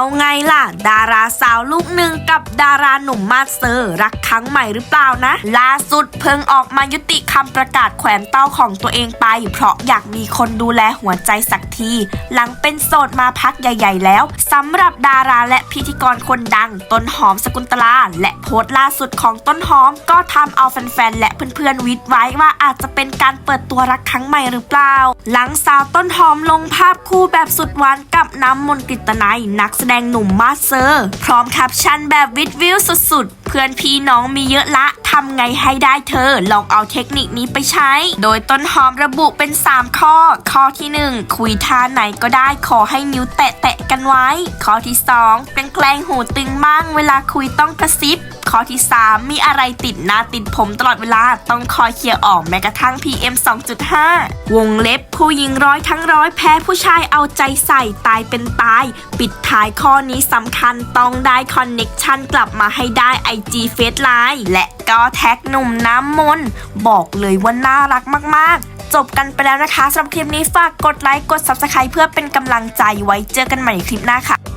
เอาไงล่ะ ดาราสาวลูกหนึ่งกับดาราหนุ่มมาสเซอร์รักครั้งใหม่หรือเปล่านะ ล่าสุดเพิ่งออกมายุติคำประกาศแขวนเต้าของตัวเองไป เพราะอยากมีคนดูแลหัวใจสักที หลังเป็นโสดมาพักใหญ่ ๆ แล้วสำหรับดาราและพิธีกรคนดัง ต้นหอมสกุลตลา และโพสต์ล่าสุดของต้นหอม ก็ทำเอาแฟนๆและเพื่อนๆวิทย์ไว้ว่าอาจจะเป็นการเปิดตัวรักครั้งใหม่หรือเปล่า หลังสาวต้นหอมลงภาพคู่แบบสุดหวานกับน้ำมนต์กฤตนัยนักแสดงหนุ่มมาสเซอร์ พร้อมแคปชั่นแบบวิดวิวสุดๆ เพื่อนพี่น้องมีเยอะละทำไงให้ได้เธอ ลองเอาเทคนิคนี้ไปใช้ โดยต้นหอมระบุเป็น 3 ข้อ ข้อที่ 1 คุยท่าไหนก็ได้ขอให้นิ้วแตะแตะๆกันไว้ ข้อที่2เป แกล้งหูตึงมั่งเวลาคุยต้องกระซิบข้อที่ 3 มีอะไรติดหน้าติดผมตลอดเวลาต้องคอยเคลียร์ออกแม้กระทั่ง PM 2.5 วงเล็บผู้หญิงร้อยทั้งร้อยแพ้ผู้ชายเอาใจใส่ตายเป็นตาย ปิดท้ายข้อนี้สำคัญต้องได้คอนเน็กชันกลับมาให้ได้ IG f a c e l i n e และก็แท็กหนุ่มน้ำมนต์บอกเลยว่าน่ารักมาก ๆจบกันไปแล้วนะคะสำหรับคลิปนี้ฝากกดไลค์ กด Subscribe เพื่อเป็นกำลังใจไว้เจอกันใหม่ในคลิปหน้าค่ะ